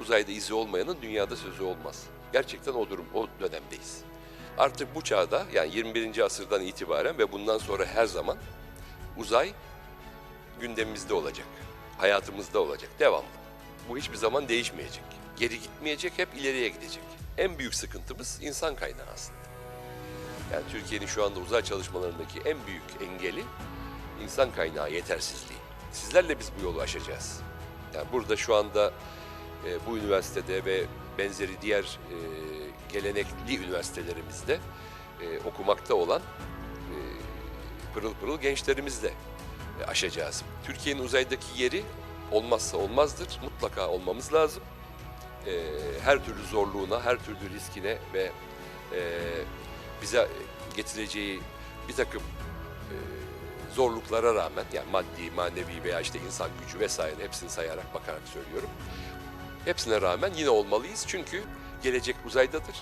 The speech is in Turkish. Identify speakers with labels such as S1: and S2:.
S1: uzayda izi olmayanın dünyada sözü olmaz. Gerçekten o durum, o dönemdeyiz. Artık bu çağda yani 21. asırdan itibaren ve bundan sonra her zaman uzay gündemimizde olacak. Hayatımızda olacak, devamlı. Bu hiçbir zaman değişmeyecek. Geri gitmeyecek, hep ileriye gidecek. En büyük sıkıntımız insan kaynağı aslında. Yani Türkiye'nin şu anda uzay çalışmalarındaki en büyük engeli insan kaynağı yetersizliği. Sizlerle biz bu yolu aşacağız. Yani burada şu anda e, bu üniversitede ve benzeri diğer e, gelenekli üniversitelerimizde e, okumakta olan pırıl pırıl gençlerimizle aşacağız. Türkiye'nin uzaydaki yeri olmazsa olmazdır. Mutlaka olmamız lazım. Her türlü zorluğuna, her türlü riskine ve bize getireceği bir takım zorluklara rağmen yani maddi, manevi veya işte insan gücü vesaire hepsini sayarak bakarak söylüyorum. Hepsine rağmen yine olmalıyız çünkü gelecek uzaydadır.